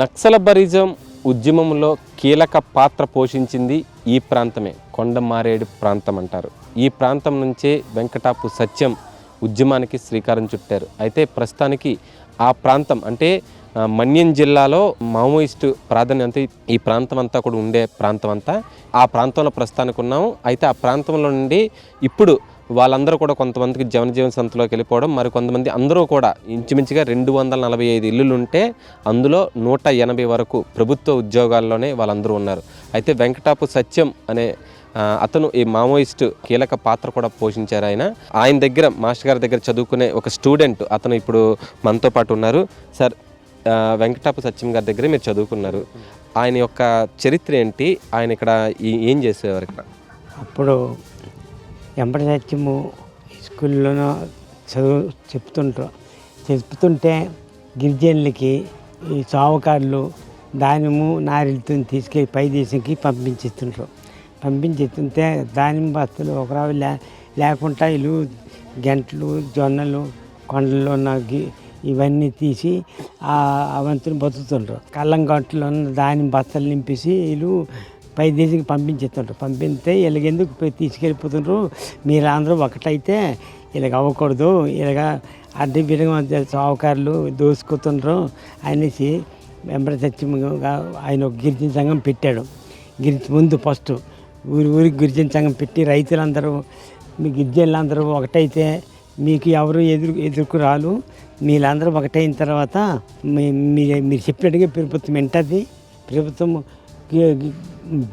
నక్సలబరిజం ఉద్యమంలో కీలక పాత్ర పోషించింది ఈ ప్రాంతమే. కొండమారేడు ప్రాంతం అంటారు. ఈ ప్రాంతం నుంచే వెంకటాపు సత్యం ఉద్యమానికి శ్రీకారం చుట్టారు. అయితే ప్రస్తుతానికి ఆ ప్రాంతం అంటే మన్యం జిల్లాలో మావోయిస్టు ప్రాధాన్యత ఈ ప్రాంతం అంతా కూడా ఉండే ప్రాంతం అంతా ఆ ప్రాంతంలో ప్రస్తుతానికి ఉన్నాము. అయితే ఆ ప్రాంతంలో నుండి ఇప్పుడు వాళ్ళందరూ కూడా కొంతమందికి జనజీవన సంతలోకి వెళ్ళిపోవడం మరి కొంతమంది అందరూ కూడా ఇంచుమించుగా రెండు వందల నలభై ఐదు ఇల్లులు ఉంటే అందులో నూట ఎనభై వరకు ప్రభుత్వ ఉద్యోగాల్లోనే వాళ్ళందరూ ఉన్నారు. అయితే వెంకటాపు సత్యం అనే అతను ఈ మావోయిస్ట్ కీలక పాత్ర కూడా పోషించారు ఆయన. ఆయన దగ్గర మాస్టర్ గారి దగ్గర చదువుకునే ఒక స్టూడెంట్ అతను ఇప్పుడు మనతో పాటు ఉన్నారు. సార్ వెంకటాపు సత్యం గారి దగ్గర మీరు చదువుకున్నారు. ఆయన యొక్క చరిత్ర ఏంటి? ఆయన ఇక్కడ ఏం చేసేవారు ఇక్కడ? అప్పుడు ఎంపటి సత్యము స్కూల్లోనూ చదువు చెప్తుంటారు. చెప్తుంటే గిరిజనులకి ఈ చావుకారులు దానిమ్మ నారిలతో తీసుకెళ్ళి పై దేశంకి పంపించేస్తుంటారు. పంపించేస్తుంటే దానిమ్మ బస్తలు ఒకరావు లే లేకుండా వీళ్ళు గంటలు జొన్నలు కొండల్లో ఉన్న ఇవన్నీ తీసి ఆ అవంతుని బతుకుతుంటారు. కళ్ళం గంటలో ఉన్న దానిమ్మ బస్తలు నింపేసి వీళ్ళు పై దేశంకి పంపించేస్తుంటారు పంపిస్తే వీళ్ళకెందుకు పోయి తీసుకెళ్ళిపోతుండ్రు? మీరు అందరూ ఒకటైతే ఇలాగ అవ్వకూడదు. ఇలాగ అడ్డి బిడగ సావుకారులు దోసుకుతుండ్రు అనేసి వెంబడి సత్యంగా ఆయన ఒక గిరిజన సంఘం పెట్టాడు. గిరి ముందు ఫస్ట్ ఊరి ఊరికి గిరిజన సంఘం పెట్టి రైతులందరూ మీ గిరిజనులందరూ ఒకటైతే మీకు ఎవరు ఎదురు ఎదుర్కు రాలు. మీరందరూ ఒకటైన తర్వాత మీ మీ- మీరు చెప్పినట్టుగా ప్రభుత్వం వింటుంది. ప్రభుత్వం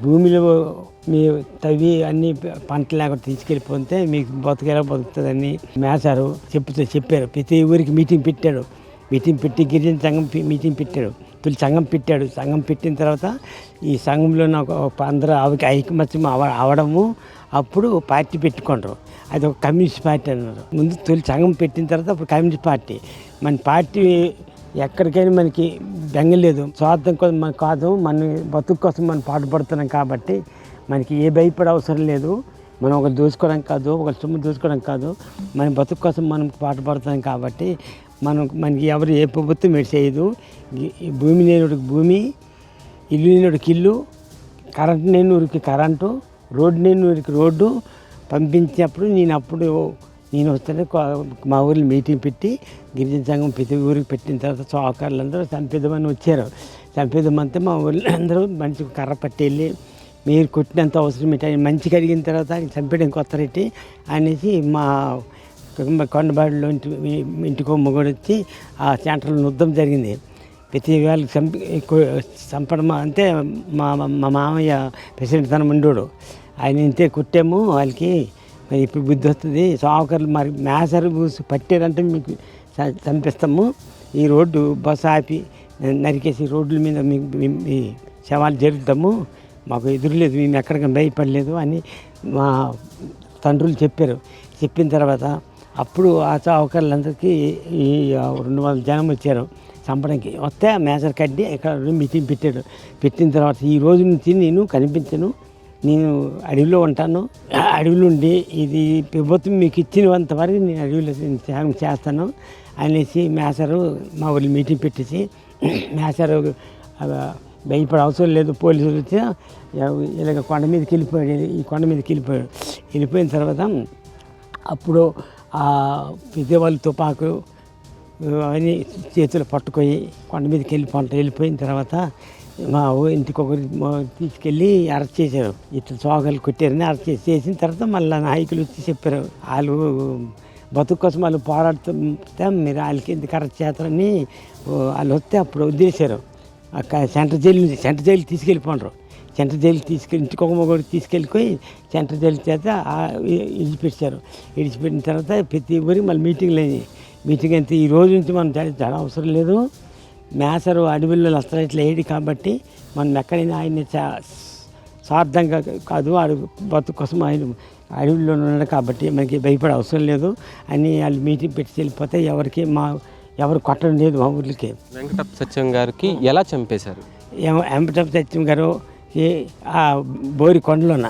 భూమిలో మీ తవ్వి అన్ని పంటలు లేకుండా తీసుకెళ్ళిపోతే మీకు బతకేలా బతుకుతుందని మేసారు చెప్తూ చెప్పారు. ప్రతి ఊరికి మీటింగ్ పెట్టాడు. మీటింగ్ పెట్టి గిరిజన సంఘం మీటింగ్ పెట్టాడు. తొలి సంఘం పెట్టాడు. సంఘం పెట్టిన తర్వాత ఈ సంఘంలో నాకు ఒక అందరూ ఆవికి ఐకమత్యం అవ అవడము అప్పుడు పార్టీ పెట్టుకుంటారు అది ఒక కమ్యూనిస్ట్ పార్టీ అన్నారు. ముందు తొలి సంఘం పెట్టిన తర్వాత అప్పుడు కమ్యూనిస్ట్ పార్టీ. మన పార్టీ ఎక్కడికైనా మనకి బెంగలేదు స్వార్థం కోసం మనకు కాదు మన బతుకు కోసం మనం పాటుపడుతున్నాం కాబట్టి మనకి ఏ భయపడే అవసరం లేదు. మనం ఒక దోచుకోవడం కాదు ఒక సొమ్ము దూసుకోవడం కాదు. మన బతుకు కోసం మనం పాటుపడుతున్నాం కాబట్టి మనం మనకి ఎవరు ఏ ప్రభుత్వం ఏడు చేయదు. భూమి లేనివాడికి భూమి ఇల్లు లేనివాడికి ఇల్లు కరెంట్ లేని ఊరికి కరెంటు రోడ్డు లేని ఊరికి రోడ్డు పంపించినప్పుడు నేను అప్పుడు నేను వస్తే మా ఊరిలో మీటింగ్ పెట్టి గిరిజన సంఘం ప్రతి ఊరికి పెట్టిన తర్వాత సోకారులు అందరూ చంపేద్దామని వచ్చారు. చంపేదమంతా మా ఊళ్ళో అందరూ మంచి కర్ర పట్టి వెళ్ళి మీరు కొట్టినంత అవసరం ఏంటి ఆయన మంచిగా అడిగిన తర్వాత ఆయన చంపేయడం కొత్త రెట్టి అనేసి మా కుటుంబ కొండబాడిలో ఇంటి ఇంటికో మొగుడు వచ్చి ఆ సెంటర్లో యుద్ధం జరిగింది. ప్రతి వాళ్ళకి చంపి చంపడం అంటే మా మా మామయ్య ప్రెసిడెంట్ తన ఉండోడు ఆయన ఇంతే కుట్టాము వాళ్ళకి ఇప్పుడు బుద్ధి వస్తుంది. సావుకర్లు మరి మేసరు పూసి పట్టారంటే మీకు చంపిస్తాము. ఈ రోడ్డు బస్సు ఆపి నరికేసి రోడ్ల మీద మీకు మీ- శవాలు జరుగుతాము మాకు ఎదురులేదు మేము ఎక్కడికి భయపడలేదు అని మా తండ్రులు చెప్పారు. చెప్పిన తర్వాత అప్పుడు ఆ చావుకర్లందరికీ ఈ రెండు వందల జనం వచ్చారు. చంపడానికి వస్తే ఆ మేసర్ కడ్డి ఇక్కడ మీటింగ్ పెట్టాడు. పెట్టిన తర్వాత ఈ రోజు నుంచి నేను కనిపించను. నేను అడవిలో ఉంటాను. అడవిలో ఉండి ఇది ప్రభుత్వం మీకు ఇచ్చినంత వరకు నేను అడవిలో త్యాగం చేస్తాను అనేసి మేసరు మా ఊళ్ళో మీటింగ్ పెట్టేసి మేసరు భయపడే అవసరం లేదు పోలీసులు వచ్చి ఇలాగ కొండ మీదకి వెళ్ళిపోయాడు ఈ కొండ మీదకి వెళ్ళిపోయాడు వెళ్ళిపోయిన తర్వాత అప్పుడు ఆ పెద్దవాళ్ళు తుపాకు అవన్నీ చేతులు పట్టుకొని కొండ మీదకి వెళ్ళిపోంట వెళ్ళిపోయిన తర్వాత మా ఊ ఇంటికి ఒకరు మా- తీసుకెళ్ళి అరెస్ట్ చేశారు. ఇట్లా సోగలు కొట్టారని అరెస్ట్ చేసి చేసిన తర్వాత మళ్ళీ నాయకులు వచ్చి చెప్పారు. వాళ్ళు బతుకు కోసం వాళ్ళు పోరాడుతుంటే మీరు వాళ్ళకి ఎందుకు అరెస్ట్ చేస్తారని వాళ్ళు వస్తే అప్పుడు వదిలేశారు. అక్కడ సెంటర్ జైలు నుంచి సెంటర్ జైలు తీసుకెళ్ళిపోండ్రు. సెంటర్ జైలు తీసుకెళ్ళి ఇంటికి ఒక మొగడు తీసుకెళ్ళిపోయి సెంటర్ జైలు చేత విడిచిపెట్టారు విడిచిపెట్టిన తర్వాత ప్రతి ఊరికి మళ్ళీ మీటింగ్లు అయినాయి. మీటింగ్ అయితే ఈ రోజు నుంచి మనం చాలా అవసరం లేదు. మేసరు అడవుల్లో వస్తారు ఇట్లా వేయడు కాబట్టి మనం ఎక్కడైనా ఆయన్ని చా- స్వార్థంగా కాదు ఆడు బతుకు కోసం ఆయన అడవుల్లో ఉన్నాడు కాబట్టి మనకి భయపడే అవసరం లేదు. అని వాళ్ళు మీటింగ్ పెట్టి వెళ్ళిపోతే ఎవరికి మా ఎవరు కొట్టడం లేదు మా ఊర్లకి. వెంకటప్ప సత్యం గారికి ఎలా చంపేశారు? ఎంపటప్ సత్యం గారు ఆ బోరి కొండలోన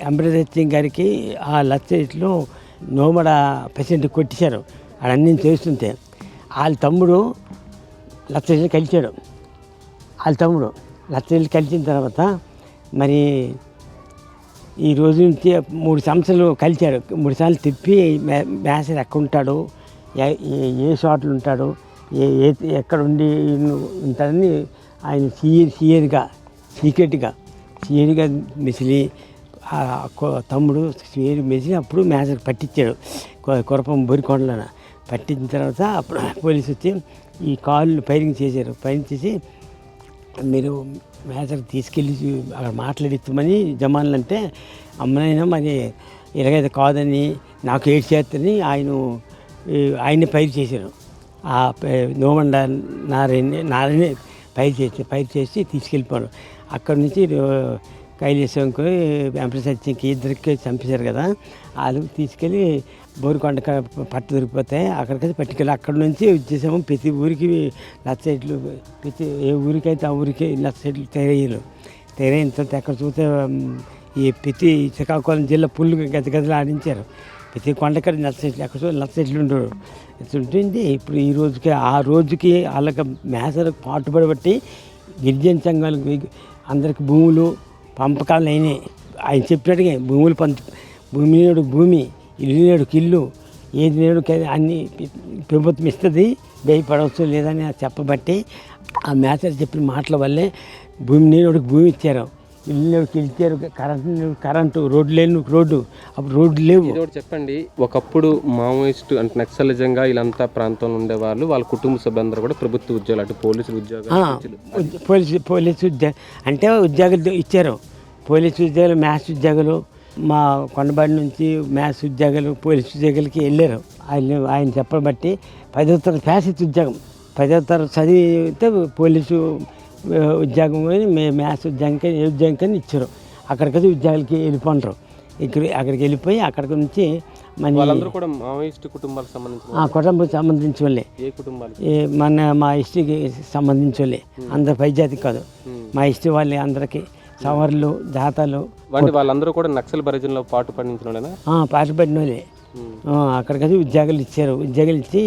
ఎంపటప్ సత్యం గారికి ఆ లచ్చలో నోమడ పేషెంట్ కొట్టేశారు అన్నీ చేస్తుంటే వాళ్ళ తమ్ముడు లచ్చలు కలిచాడు. వాళ్ళ తమ్ముడు లచ్చలు కలిసిన తర్వాత మరి ఈ రోజు నుంచి మూడు సంవత్సరాలు కలిచాడు. మూడు సార్లు తిప్పి మే- మేసర్ ఎక్కడ ఉంటాడు ఏ- షాట్లు ఉంటాడు? ఏ ఏ ఎక్కడ ఉండి ఉంటాడని ఆయన సీఎర్ సీయర్గా సీక్రెట్గా సీయర్గా మిసిలి తమ్ముడు సీయర్ మెసిలి అప్పుడు మేసర్ పట్టించాడు. కురపం బొరికొండలన. పట్టించిన తర్వాత అప్పుడు పోలీసు వచ్చి ఈ కాళ్ళు ఫైరింగ్ చేశారు. ఫైరింగ్ చేసి మీరు మేజర్ తీసుకెళ్ళి అక్కడ మాట్లాడిస్తామని జమాన్లు అంటే అమ్మనైనా మరి ఇలాగైతే కాదని నాకు ఏడు చేస్తని ఆయన ఆయన్ని పైరు చేశారు. ఆ నోమండ నారాయణ నారాయణ పైరు చేసి పైరు చేసి తీసుకెళ్ళిపోయాడు అక్కడి నుంచి రో- కైలేశంకి వెంపటి సత్యంకి ఇద్దరికి చంపేశారు కదా వాళ్ళు తీసుకెళ్ళి బోరికొండ పట్టు దొరికిపోతే అక్కడికి పట్టుకెళ్ళి అక్కడ నుంచి వచ్చేసాము. ప్రతి ఊరికి లక్ష సైట్లు ప్రతి ఏ ఊరికైతే ఆ ఊరికి లక్ష సైట్లు తెరయ్యలు తయారైన తర్వాత ఎక్కడ చూస్తే ఈ ప్రతి శ్రీకాకుళం జిల్లా పుల్లు గది గదిలో ఆడించారు. ప్రతి కొండక్కడ లక్ష సైట్లు ఎక్కడ చూస్తే లక్ష ఉండరు ఉంటుంది ఇప్పుడు ఈ రోజుకి ఆ రోజుకి వాళ్ళకి మేసలకు పాటుపడి బట్టి గిరిజన సంఘాలకు అందరికి భూములు పంపకాలు అయినాయి. ఆయన చెప్పినట్టుగా భూములు పంచ భూమి భూమి. ఇల్లు నేడు ఇల్లు ఏది నేడు కే- అన్ని ప్రభుత్వం ఇస్తుంది భయపడవచ్చు లేదని చెప్పబట్టి ఆ మేసర్ చెప్పిన మాటల వల్లే భూమి నేడుకి భూమి ఇచ్చారు. ఇల్లు నేడుకి ఇల్లు ఇచ్చారు కరెంటు కరెంటు రోడ్డు లేని రోడ్డు అప్పుడు రోడ్లు లేవు. చెప్పండి ఒకప్పుడు మావోయిస్టు అంటే నక్సలిజంగా వీళ్ళంతా ప్రాంతంలో ఉండేవాళ్ళు వాళ్ళ కుటుంబ సభ్యులందరూ కూడా ప్రభుత్వ ఉద్యోగాలు అటు పోలీసులు ఉద్యోగాలు పోలీసు పోలీసు ఉద్యోగ అంటే ఉద్యోగాలు ఇచ్చారు. పోలీసు ఉద్యోగాలు మ్యాథ్స్ ఉద్యోగాలు మా కొండబాడి నుంచి మ్యాథ్స్ ఉద్యోగాలు పోలీసు ఉద్యోగాలకి వెళ్ళారు. ఆయన ఆయన చెప్పబట్టి పదో తరగతి ఫ్యాసిస్ట్ ఉద్యోగం. పదో తరగతి చదివితే పోలీసు ఉద్యోగం మే మ్యాథ్స్ ఉద్యోగం ఏ ఉద్యోగం కానీ ఇచ్చారు. అక్కడికి ఉద్యోగాలకి వెళ్ళిపోంటారు ఇక్కడ అక్కడికి వెళ్ళిపోయి అక్కడికి నుంచి మన వాళ్ళందరూ కూడా మావోయిస్టు కుటుంబాలకు సంబంధించిన ఆ కుటుంబం సంబంధించిన వాళ్ళే. ఏ కుటుంబాలు ఈ మన మా హిస్టరీకి సంబంధించిన వాళ్ళే. అందరు పై కాదు. మా హిస్టరీ వాళ్ళే అందరికీ. సవర్లు జాతలు అంటే వాళ్ళందరూ కూడా నక్సల్ భరిజనలో పాటు పండించిన వాళ్ళేనా వాళ్ళే ఆ, అక్కడికి ఉద్యోగాలు ఇచ్చారు. ఉద్యోగాలు ఇచ్చి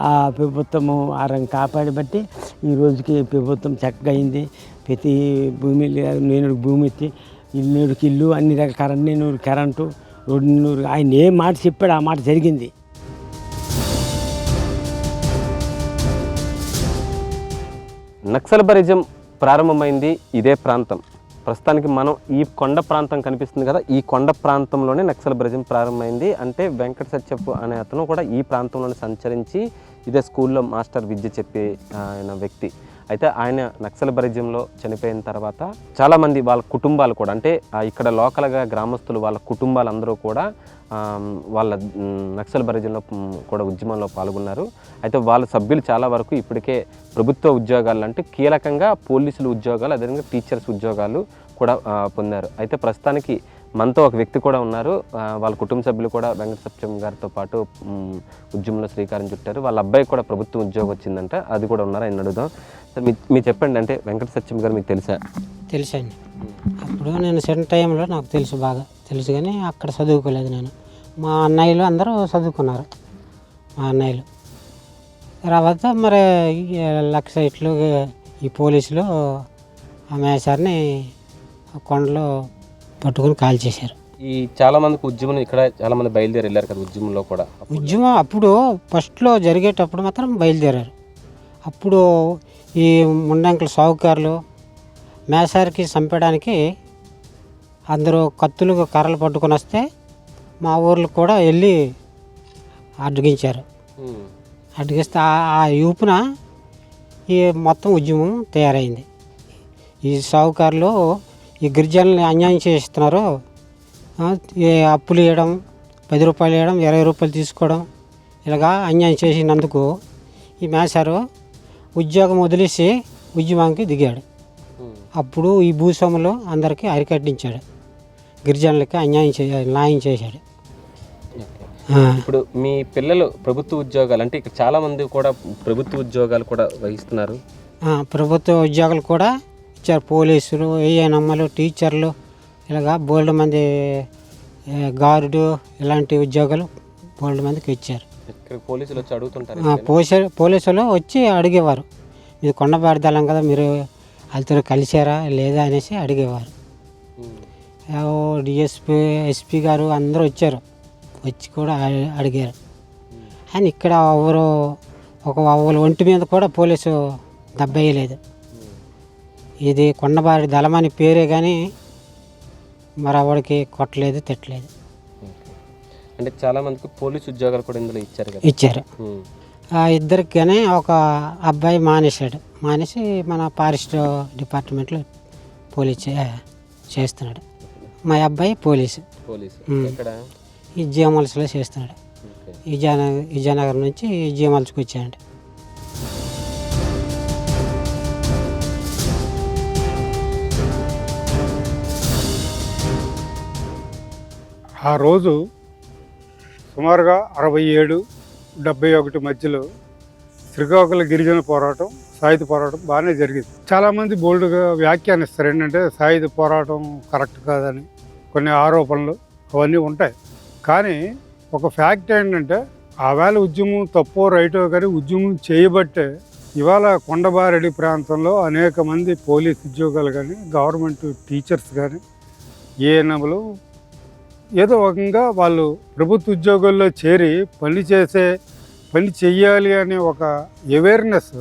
ఆ ప్రభుత్వము ఆ రంగం కాపాడబట్టి ఈ రోజుకి ప్రభుత్వం చక్కగా అయింది. ప్రతి భూమి నేను భూమి ఇచ్చి ఇల్లు నేడుకి ఇల్లు అన్ని రకాల కరెంట్ నేను కరెంటు నూరు ఆయన ఏ మాట చెప్పాడు ఆ మాట జరిగింది. నక్సల్ భరిజం ప్రారంభమైంది ఇదే ప్రాంతం. ప్రస్తుతానికి మనం ఈ కొండ ప్రాంతం కనిపిస్తుంది కదా ఈ కొండ ప్రాంతంలోనే నక్సల్ బ్రజం ప్రారంభమైంది. అంటే వెంకట సత్యపు అనే అతను కూడా ఈ ప్రాంతంలోనే సంచరించి ఇదే స్కూల్లో మాస్టర్ విద్య చెప్పే ఆయన వ్యక్తి. అయితే ఆయన నక్సల్ బరిజ్యంలో చనిపోయిన తర్వాత చాలామంది వాళ్ళ కుటుంబాలు కూడా అంటే ఇక్కడ లోకల్గా గ్రామస్తులు వాళ్ళ కుటుంబాలందరూ కూడా వాళ్ళ నక్సల్ భరిజంలో కూడా ఉద్యమంలో పాల్గొన్నారు. అయితే వాళ్ళ సభ్యులు చాలా వరకు ఇప్పటికే ప్రభుత్వ ఉద్యోగాలు అంటే కీలకంగా పోలీసులు ఉద్యోగాలు అదేవిధంగా టీచర్స్ ఉద్యోగాలు కూడా పొందారు. అయితే ప్రస్తుతానికి మనతో ఒక వ్యక్తి కూడా ఉన్నారు. వాళ్ళ కుటుంబ సభ్యులు కూడా వెంకట సత్యం గారితో పాటు ఉద్యమంలో శ్రీకారం చుట్టారు. వాళ్ళ అబ్బాయి కూడా ప్రభుత్వం ఉద్యోగం వచ్చిందంట. అది కూడా ఉన్నారు? ఆయన అడుగుదాం. సార్ మీ మీరు చెప్పండి అంటే వెంకట సత్యం గారు మీకు తెలుసా? తెలుసండి. అప్పుడు నేను చిన్న టైంలో నాకు తెలుసు బాగా. తెలుసు కానీ అక్కడ చదువుకోలేదు నేను. మా అన్నయ్యలు అందరూ చదువుకున్నారు. మా అన్నయ్యలు. తర్వాత మరి లక్ష ఇట్లు ఈ పోలీసులు ఆ మేసారిని కొండలో పట్టుకొని కాల్ చేశారు. ఈ చాలా మందికి ఉద్యమం ఇక్కడ చాలా మంది బయలుదేరి వెళ్ళారు కదా ఉద్యమంలో కూడా. ఉద్యమం అప్పుడు ఫస్ట్లో జరిగేటప్పుడు మాత్రం బయలుదేరారు. అప్పుడు ఈ ముండంకుల సావుకారులు మేసారికి చంపడానికి అందరూ కత్తులు కర్రలు పట్టుకొని వస్తే మా ఊర్లో కూడా వెళ్ళి అడ్డగించారు. అడ్డగిస్తే ఆ- యూపున ఈ మొత్తం ఉద్యమం తయారైంది. ఈ సావుకారులు ఈ గిరిజనుల్ని అన్యాయం చేస్తున్నారు అప్పులు ఇవ్వడం పది రూపాయలు ఇవ్వడం ఇరవై రూపాయలు తీసుకోవడం ఇలాగా అన్యాయం చేసినందుకు ఈ మేసారు ఉద్యోగం వదిలేసి ఉద్యమానికి దిగాడు. అప్పుడు ఈ భూస్వాములు అందరికీ అరికట్టించాడు. గిరిజనులకి అన్యాయం చే న్యాయం చేశాడు. ఇప్పుడు మీ పిల్లలు ప్రభుత్వ ఉద్యోగాలు అంటే ఇక్కడ చాలా మంది కూడా ప్రభుత్వ ఉద్యోగాలు కూడా వహిస్తున్నారు. ప్రభుత్వ ఉద్యోగాలు కూడా ఇచ్చారు పోలీసులు ఏఎన్ఎమ్మలు టీచర్లు ఇలాగా బోల్డ్ మంది గార్డు ఇలాంటి ఉద్యోగాలు బోల్డ్ మందికి ఇచ్చారు. పోలీసులు వచ్చి అడుగుతుంటారు పోలీసులు వచ్చి అడిగేవారు. ఇది కొండబారి దళం కదా మీరు వాళ్ళతో కలిశారా లేదా అనేసి అడిగేవారు. డిఎస్పి ఎస్పీ గారు అందరూ వచ్చారు. వచ్చి కూడా అడిగారు. అని ఇక్కడ ఎవరు ఒక వాళ్ళ ఒంటి మీద కూడా పోలీసు దెబ్బేయలేదు ఇది కొండబారి దళమని పేరే కానీ మరి ఆవిడకి కొట్టలేదు తిట్టలేదు. అంటే చాలా మందికి పోలీస్ ఉద్యోగాలు కూడా ఇందులో ఇచ్చారు కదా? ఇచ్చారు. ఆ ఇద్దరికి కానీ ఒక అబ్బాయి మానేశాడు. మానేసి మన ఫారెస్ట్ డిపార్ట్మెంట్లో పోలీస్ చేస్తున్నాడు. మా అబ్బాయి పోలీసు. ఈ జిఎంఎల్స్లో చేస్తున్నాడు. విజయనగర్ విజయనగరం నుంచి జిఎంఎల్స్కి వచ్చాడు. ఆ రోజు సుమారుగా అరవై ఏడు డెబ్బై ఒకటి మధ్యలో శ్రీకాకుళ గిరిజన పోరాటం సాయుధ పోరాటం బాగానే జరిగింది. చాలామంది బోల్డ్గా వ్యాఖ్యానిస్తారు ఏంటంటే సాయుధ పోరాటం కరెక్ట్ కాదని కొన్ని ఆరోపణలు అవన్నీ ఉంటాయి. కానీ ఒక ఫ్యాక్ట్ ఏంటంటే ఆవేళ ఉద్యమం తప్పో రైటో కానీ ఉద్యమం చేయబట్టే ఇవాళ కొండబారెడ్డి ప్రాంతంలో అనేక మంది పోలీస్ ఉద్యోగాలు కానీ గవర్నమెంట్ టీచర్స్ కానీ ఏఎన్ఎంలు ఏదో రకంగా వాళ్ళు ప్రభుత్వ ఉద్యోగాల్లో చేరి పని చేసే పని చెయ్యాలి అనే ఒక అవేర్నెస్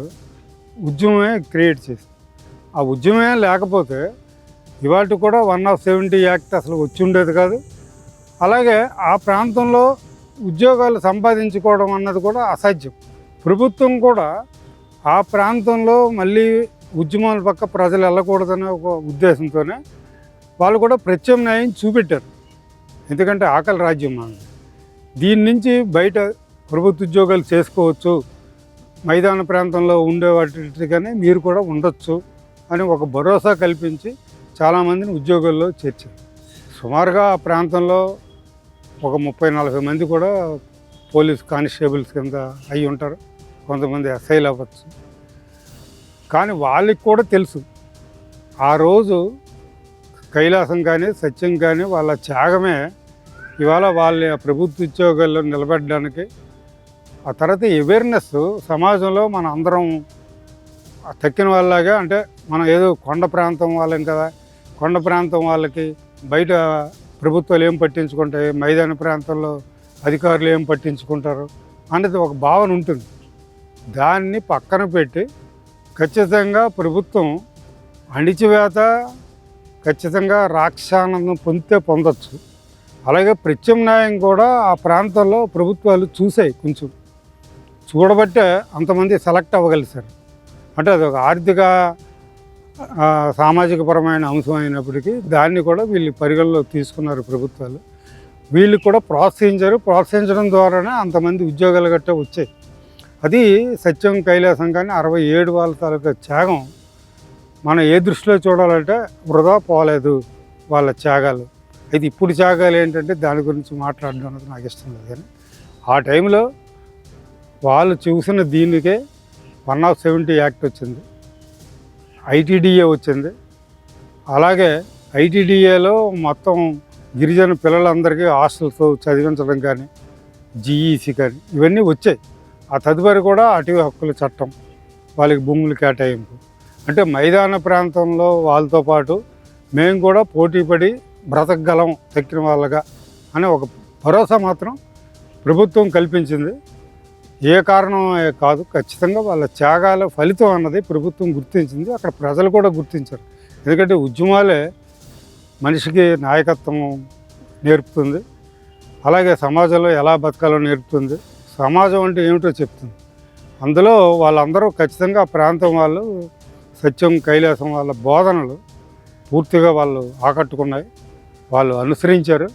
ఉద్యమమే క్రియేట్ చేసింది. ఆ ఉద్యమమే లేకపోతే ఇవాళ కూడా వన్ ఆఫ్ సెవెంటీ యాక్ట్ అసలు వచ్చి ఉండేది కాదు. అలాగే ఆ ప్రాంతంలో ఉద్యోగాలు సంపాదించుకోవడం అన్నది కూడా అసాధ్యం. ప్రభుత్వం కూడా ఆ ప్రాంతంలో మళ్ళీ ఉద్యమాల పక్క ప్రజలు వెళ్ళకూడదనే ఒక ఉద్దేశంతోనే వాళ్ళు కూడా ప్రత్యామ్నాయం చూపెట్టారు. ఎందుకంటే ఆకలి రాజ్యం మనది దీని నుంచి బయట ప్రభుత్వ ఉద్యోగాలు చేసుకోవచ్చు. మైదాన ప్రాంతంలో ఉండే వాటిగానే మీరు కూడా ఉండొచ్చు అని ఒక భరోసా కల్పించి చాలామందిని ఉద్యోగాల్లో చేర్చారు. సుమారుగా ఆ ప్రాంతంలో ఒక ముప్పై నలభై మంది కూడా పోలీస్ కానిస్టేబుల్స్ కింద అయి ఉంటారు. కొంతమంది ఎస్ఐలు అవ్వచ్చు. కానీ వాళ్ళకి కూడా తెలుసు. ఆ రోజు కైలాసం కానీ సత్యం కానీ వాళ్ళ త్యాగమే ఇవాళ వాళ్ళ ప్రభుత్వ ఉద్యోగాల్లో నిలబెట్టడానికి ఆ తర్వాత అవేర్నెస్ సమాజంలో మన అందరం తక్కిన వాళ్ళలాగా అంటే మనం ఏదో కొండ ప్రాంతం వాళ్ళం కదా కొండ ప్రాంతం వాళ్ళకి బయట ప్రభుత్వాలు ఏం పట్టించుకుంటాయి మైదాన ప్రాంతంలో అధికారులు ఏం పట్టించుకుంటారు అనేది ఒక భావన ఉంటుంది. దాన్ని పక్కన పెట్టి ఖచ్చితంగా ప్రభుత్వం అణిచివేత ఖచ్చితంగా రాక్షానందం పొందితే పొందొచ్చు. అలాగే ప్రత్యామ్నాయం కూడా ఆ ప్రాంతంలో ప్రభుత్వాలు చూసాయి కొంచెం. చూడబట్టే అంతమంది సెలెక్ట్ అవ్వగలిసారు అంటే అది ఒక ఆర్థిక సామాజిక సామాజికపరమైన అంశం అయినప్పటికీ దాన్ని కూడా వీళ్ళు పరిగణలోకి తీసుకున్నారు ప్రభుత్వాలు. వీళ్ళు కూడా ప్రోత్సహించారు. ప్రోత్సహించడం ద్వారానే అంతమంది ఉద్యోగాలు గట్టా వచ్చాయి. అది సత్యం కైలాసం కానీ అరవై ఏడు వాళ్ళ తాలూకా త్యాగం మనం ఏ దృష్టిలో చూడాలంటే వృధా పోలేదు వాళ్ళ త్యాగాలు. అయితే ఇప్పుడు త్యాగాలు ఏంటంటే దాని గురించి మాట్లాడడం అనేది నాకు ఇష్టం లేదు కానీ ఆ టైంలో వాళ్ళు చూసిన దీనికే వన్ ఆఫ్ సెవెంటీ యాక్ట్ వచ్చింది. ఐటీడీఏ వచ్చింది. అలాగే ఐటీడీఏలో మొత్తం గిరిజన పిల్లలందరికీ హాస్టల్స్ చదివించడం కానీ జీఈసీ కానీ ఇవన్నీ వచ్చాయి. ఆ తదుపరి కూడా అటవీ హక్కుల చట్టం వాళ్ళకి భూములు కేటాయింపు. అంటే మైదాన ప్రాంతంలో వాళ్ళతో పాటు మేము కూడా పోటీపడి బ్రతకగలం తక్కిన వాళ్ళగా అనే ఒక భరోసా మాత్రం ప్రభుత్వం కల్పించింది. ఏ కారణం కాదు ఖచ్చితంగా వాళ్ళ త్యాగాల ఫలితం అన్నది ప్రభుత్వం గుర్తించింది. అక్కడ ప్రజలు కూడా గుర్తించారు. ఎందుకంటే ఉద్యమాలే మనిషికి నాయకత్వం నేర్పుతుంది. అలాగే సమాజంలో ఎలా బతకాలో నేర్పుతుంది. సమాజం అంటే ఏమిటో చెప్తుంది. అందులో వాళ్ళందరూ ఖచ్చితంగా ప్రాంతం వాళ్ళు సత్యం కైలాసం వాళ్ళ బోధనలు పూర్తిగా వాళ్ళు ఆకట్టుకున్నాయి. వాళ్ళు అనుసరించారు.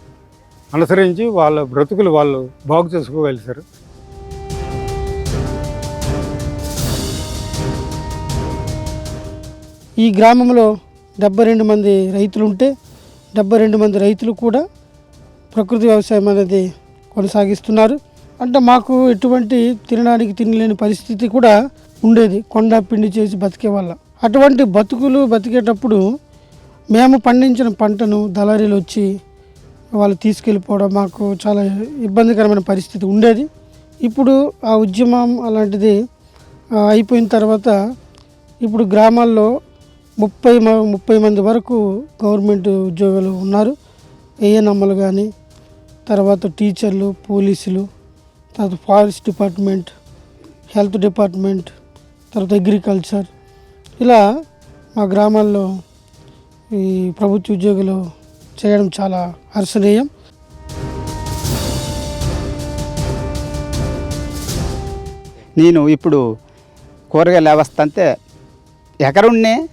అనుసరించి వాళ్ళ బ్రతుకులు వాళ్ళు బాగు చేసుకోగలిసారు. ఈ గ్రామంలో డెబ్బై రెండు మంది రైతులు ఉంటే డెబ్బై రెండు మంది రైతులు కూడా ప్రకృతి వ్యవసాయం అనేది కొనసాగిస్తున్నారు. అంటే మాకు ఎటువంటి తినడానికి తినలేని పరిస్థితి కూడా ఉండేది. కొండ పిండి చేసి బతికే వాళ్ళ. అటువంటి బతుకులు బతికేటప్పుడు మేము పండించిన పంటను దళారీలు వచ్చి వాళ్ళు తీసుకెళ్ళిపోవడం మాకు చాలా ఇబ్బందికరమైన పరిస్థితి ఉండేది. ఇప్పుడు ఆ ఉద్యమం అలాంటిది అయిపోయిన తర్వాత ఇప్పుడు గ్రామాల్లో ముప్పై మ- ముప్పై మంది వరకు గవర్నమెంట్ ఉద్యోగులు ఉన్నారు. ఏఎన్ఎంలు కానీ తర్వాత టీచర్లు పోలీసులు తర్వాత ఫారెస్ట్ డిపార్ట్మెంట్ హెల్త్ డిపార్ట్మెంట్ తర్వాత అగ్రికల్చర్. ఇలా మా గ్రామాల్లో ఈ ప్రభుత్వ ఉద్యోగులు చేయడం చాలా హర్షణీయం. నేను ఇప్పుడు కూరగాయలు వ్యవస్థ అంతే ఎకరున్నే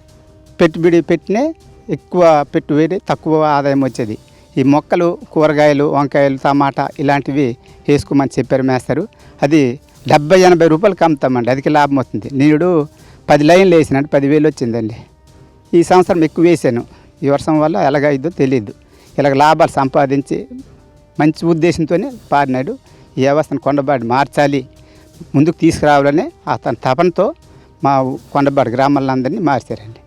పెట్టుబడి పెట్టినే ఎక్కువ పెట్టుబడి తక్కువ ఆదాయం వచ్చేది. ఈ మొక్కలు కూరగాయలు వంకాయలు టమాటా ఇలాంటివి వేసుకోమని చెప్పారు మేస్తారు అది డెబ్బై ఎనభై రూపాయలకు అమ్ముతామండి. అదికి లాభం వస్తుంది. నేడు పది లైన్లు వేసినట్టు పదివేలు వచ్చిందండి. ఈ సంవత్సరం ఎక్కువ వేసాను. ఈ వర్షం వల్ల ఎలాగైద్దో తెలియదు ఇలాగ లాభాలు సంపాదించి మంచి ఉద్దేశంతోనే పాడినాడు ఈ వ్యవస్థను కొండబాడి మార్చాలి. ముందుకు తీసుకురావాలని అతని తపనతో మా కొండబాడి గ్రామాలందరినీ మార్చారండి.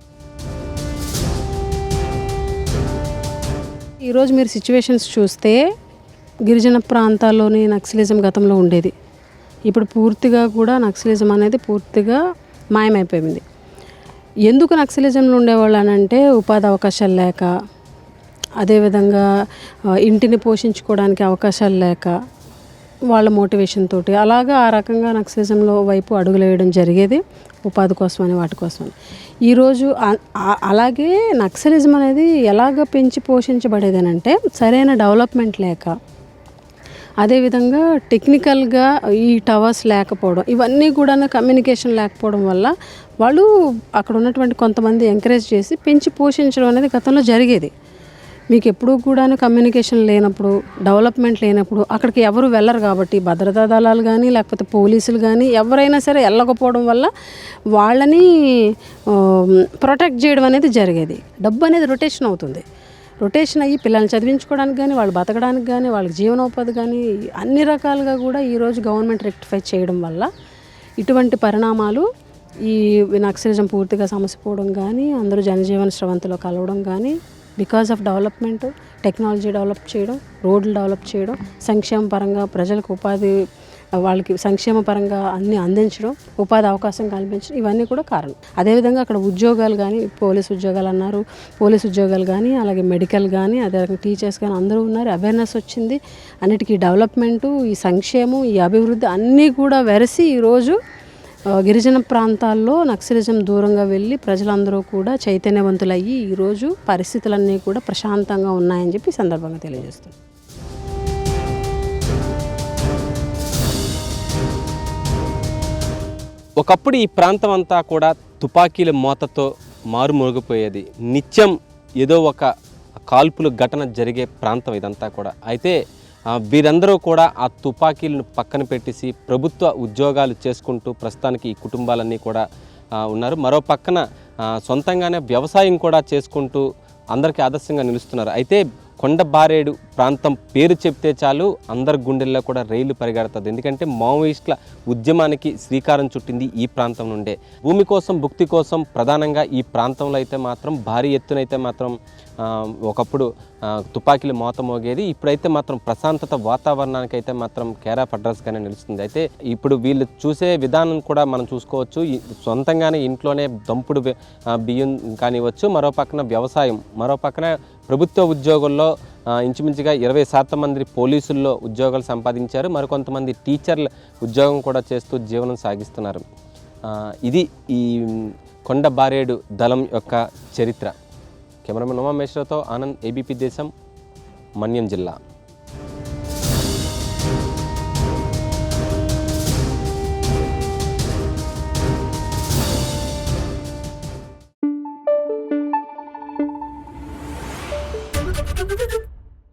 ఈరోజు మీరు సిచ్యువేషన్స్ చూస్తే గిరిజన ప్రాంతాల్లోని నక్సలిజం గతంలో ఉండేది. ఇప్పుడు పూర్తిగా కూడా నక్సలిజం అనేది పూర్తిగా మాయమైపోయింది. ఎందుకు నక్సలిజంలో ఉండేవాళ్ళు అని అంటే ఉపాధి అవకాశాలు లేక అదేవిధంగా ఇంటిని పోషించుకోవడానికి అవకాశాలు లేక వాళ్ళ మోటివేషన్ తోటి. అలాగా ఆ రకంగా నక్సలిజంలో వైపు అడుగులేయడం జరిగేది ఉపాధి కోసమని వాటి కోసమని ఈరోజు అలాగే నక్సలిజం అనేది ఎలాగ పెంచి పోషించబడేది అని అంటే సరైన డెవలప్మెంట్ లేక అదేవిధంగా టెక్నికల్గా ఈ టవర్స్ లేకపోవడం ఇవన్నీ కూడా కమ్యూనికేషన్ లేకపోవడం వల్ల వాళ్ళు అక్కడ ఉన్నటువంటి కొంతమంది ఎంకరేజ్ చేసి పెంచి పోషించడం అనేది గతంలో జరిగేది. మీకు ఎప్పుడూ కూడాను కమ్యూనికేషన్ లేనప్పుడు డెవలప్మెంట్ లేనప్పుడు అక్కడికి ఎవరు వెళ్ళరు కాబట్టి భద్రతా దళాలు కానీ లేకపోతే పోలీసులు కానీ ఎవరైనా సరే వెళ్ళకపోవడం వల్ల వాళ్ళని ప్రొటెక్ట్ చేయడం అనేది జరిగేది. డబ్బు అనేది రొటేషన్ అవుతుంది. రొటేషన్ అయ్యి పిల్లల్ని చదివించుకోవడానికి కానీ వాళ్ళు బతకడానికి కానీ వాళ్ళకి జీవనోపాధి కానీ అన్ని రకాలుగా కూడా ఈరోజు గవర్నమెంట్ రెక్టిఫై చేయడం వల్ల ఇటువంటి పరిణామాలు ఈ నక్సలిజం పూర్తిగా సమసిపోవడం కానీ అందరూ జనజీవన స్రవంతిలో కలవడం కానీ because of development technology develop చేయడం రోడ్లు డెవలప్ చేయడం సంక్షేమ పరంగా ప్రజలకు ఉపాధి వాళ్ళకి సంక్షేమ పరంగా అన్ని అందించడం ఉపాధి అవకాశం కల్పించడం ఇవన్నీ కూడా కారణం. అదేవిధంగా అక్కడ ఉద్యోగాలు కానీ పోలీస్ ఉద్యోగాలు అన్నారు. పోలీస్ ఉద్యోగాలు కానీ అలాగే మెడికల్ కానీ అదే టీచర్స్ కానీ అందరూ ఉన్నారు. అవేర్నెస్ వచ్చింది. అన్నిటికీ డెవలప్మెంటు ఈ సంక్షేమం ఈ అభివృద్ధి అన్నీ కూడా వెరసి ఈరోజు గిరిజన ప్రాంతాల్లో నక్సలిజం దూరంగా వెళ్ళి ప్రజలందరూ కూడా చైతన్యవంతులయ్యి ఈరోజు పరిస్థితులన్నీ కూడా ప్రశాంతంగా ఉన్నాయని చెప్పి సందర్భంగా తెలియజేస్తుంది ఒకప్పుడు ఈ ప్రాంతం అంతా కూడా తుపాకీల మోతతో మారుమోగిపోయేది. నిత్యం ఏదో ఒక కాల్పులు ఘటన జరిగే ప్రాంతం ఇదంతా కూడా. అయితే వీరందరూ కూడా ఆ తుపాకీలను పక్కన పెట్టేసి ప్రభుత్వ ఉద్యోగాలు చేసుకుంటూ ప్రస్తుతానికి ఈ కుటుంబాలన్నీ కూడా ఉన్నారు. మరో పక్కన సొంతంగానే వ్యవసాయం కూడా చేసుకుంటూ అందరికీ ఆదర్శంగా నిలుస్తున్నారు. అయితే కొండబారేడు ప్రాంతం పేరు చెప్తే చాలు. అందరి గుండెల్లో కూడా రైలు పరిగెడుతుంది. ఎందుకంటే మావోయిస్టుల ఉద్యమానికి శ్రీకారం చుట్టింది ఈ ప్రాంతం నుండే. భూమి కోసం భుక్తి కోసం ప్రధానంగా ఈ ప్రాంతంలో అయితే మాత్రం భారీ ఎత్తునైతే మాత్రం ఒకప్పుడు తుపాకీలు మోత మోగేది. ఇప్పుడైతే మాత్రం ప్రశాంతత వాతావరణానికి అయితే మాత్రం కేరా పడ్రస్గానే నిలుస్తుంది. అయితే ఇప్పుడు వీళ్ళు చూసే విధానం కూడా మనం చూసుకోవచ్చు. ఈ సొంతంగానే ఇంట్లోనే దంపుడు బియ్యం కానివ్వచ్చు. మరో పక్కన వ్యవసాయం మరో పక్కన ప్రభుత్వ ఉద్యోగుల్లో ఇంచుమించుగా ఇరవై శాతం మంది పోలీసుల్లో ఉద్యోగాలు సంపాదించారు. మరికొంతమంది టీచర్ల ఉద్యోగం కూడా చేస్తూ జీవనం సాగిస్తున్నారు. ఇది ఈ కొండ బారేడు దళం యొక్క చరిత్ర. కెమెరామెన్ ఉమామేశ్వరతో ఆనంద్ ఏబీపీ దేశం మన్యం జిల్లా.